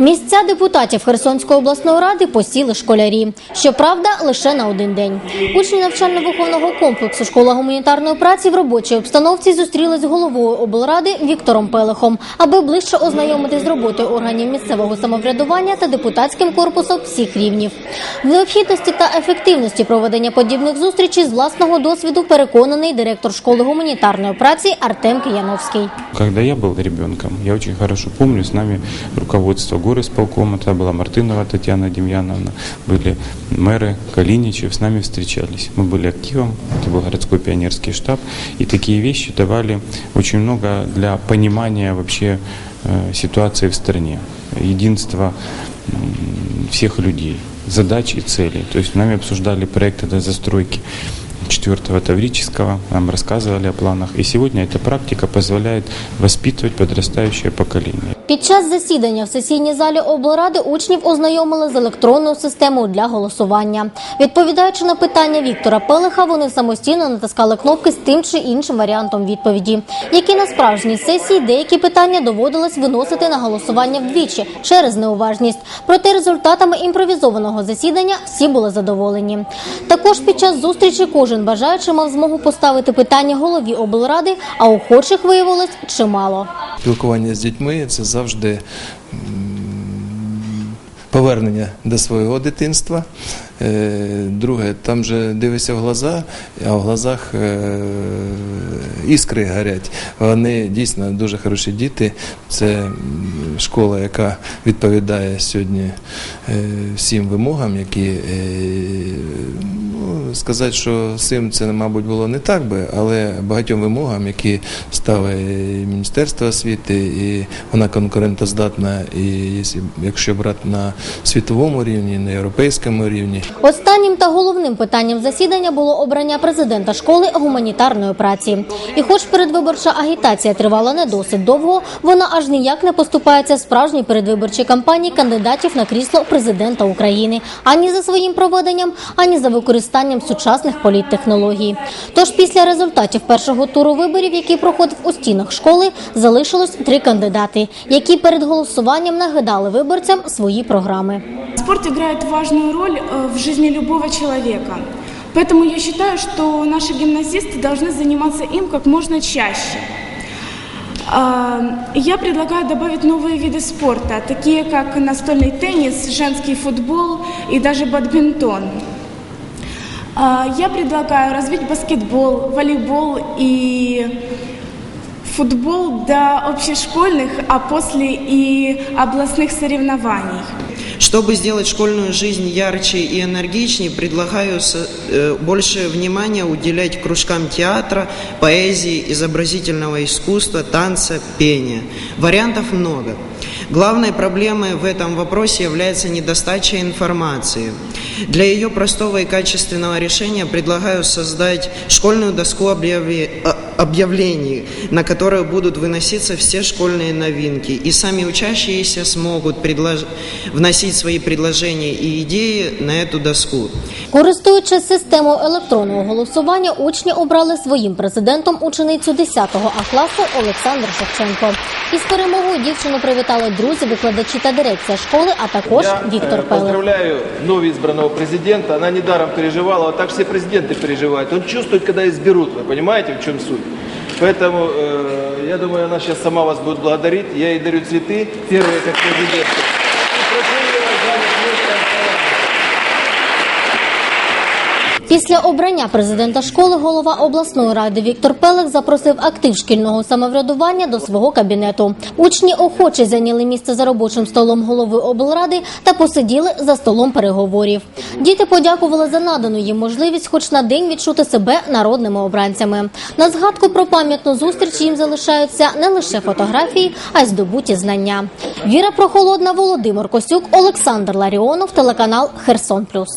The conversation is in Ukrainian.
Місця депутатів Херсонської обласної ради посіли школярі. Щоправда, лише на один день. Учні навчально-виховного комплексу школа гуманітарної праці в робочій обстановці зустрілись з головою облради Віктором Пелехом, аби ближче ознайомитись з роботою органів місцевого самоврядування та депутатським корпусом всіх рівнів. В необхідності та ефективності проведення подібних зустрічей з власного досвіду переконаний директор школи гуманітарної праці Артем Кияновський. Когда я был ребенком, я очень хорошо помню, с нами руководство горосполкома, это была Мартынова Татьяна Демьяновна, были мэры Калиничев, с нами встречались. Мы были активом, это был городской пионерский штаб, и такие вещи давали очень много для понимания вообще э, ситуации в стране, единства м, всех людей, задач и целей. То есть нами обсуждали проекты до застройки четвертого Таврического, нам рассказывали о планах. И сегодня эта практика позволяет воспитывать подрастающее поколение. Під час засідання в сесійній залі облради учнів ознайомили з електронною системою для голосування. Відповідаючи на питання Віктора Пелеха, вони самостійно натискали кнопки з тим чи іншим варіантом відповіді, які на справжній сесії деякі питання доводилось виносити на голосування вдвічі через неуважність. Проте результатами імпровізованого засідання всі були задоволені. Також під час зустрічі кожен бажаючий мав змогу поставити питання голові облради, а охочих виявилось чимало. Спілкування з дітьми це завжди повернення до свого дитинства. Е, Друге, там же дивишся в глаза, а в глазах е, іскри горять. Вони дійсно дуже хороші діти. Це школа, яка відповідає сьогодні е, всім вимогам, які сказати, що з цим це, мабуть, було не так би, але багатьом вимогам, які ставить Міністерство освіти, і вона конкурентоздатна, і якщо брати на світовому рівні, на європейському рівні. Останнім та головним питанням засідання було обрання президента школи гуманітарної праці. І, хоч передвиборча агітація тривала не досить довго, вона аж ніяк не поступається справжній передвиборчій кампанії кандидатів на крісло президента України ані за своїм проведенням, ані за використанням сучасних політтехнологій. Тож після результатів першого туру виборів, який проходив у стінах школи, залишилось три кандидати, які перед голосуванням нагадали виборцям свої програми. Спорт играет важную роль э, в жизни любого человека. Поэтому я считаю, что наши гимназисты должны заниматься им как можно чаще. А, Я предлагаю добавить новые виды спорта, такие как настольный теннис, женский футбол и даже бадминтон. А, Я предлагаю развить баскетбол, волейбол и футбол до общешкольных, а после и областных соревнований. Чтобы сделать школьную жизнь ярче и энергичнее, предлагаю э, больше внимания уделять кружкам театра, поэзии, изобразительного искусства, танца, пения. Вариантов много. Главной проблемой в этом вопросе является недостача информации. Для ее простого и качественного решения предлагаю создать школьную доску а- объявлений, на которую будут выноситься все школьные новинки, и сами учащиеся смогут предлож- вносить свои предложения и идеи на эту доску. Користуючись системою електронного голосування, учні обрали своїм президентом ученицю 10 А класу Олександр Шевченко. Із перемогою дівчину привітали друзі, викладачі та дирекція школи, а також Я Віктор э, Пелех. поздравляю новоизбранного президента. Она недаром переживала, вот так все президенты переживают. Он чувствует, когда изберут, вы понимаете, в чем суть? Поэтому э, я думаю, она сейчас сама вас будет благодарить. Я ей дарю цветы, первые как президент. Після обрання президента школи голова обласної ради Віктор Пелех запросив актив шкільного самоврядування до свого кабінету. Учні охоче зайняли місце за робочим столом голови облради та посиділи за столом переговорів. Діти подякували за надану їм можливість, хоч на день відчути себе народними обранцями. На згадку про пам'ятну зустріч їм залишаються не лише фотографії, а й здобуті знання. Віра Прохолодна, Володимир Косюк, Олександр Ларіонов, телеканал Херсон Плюс.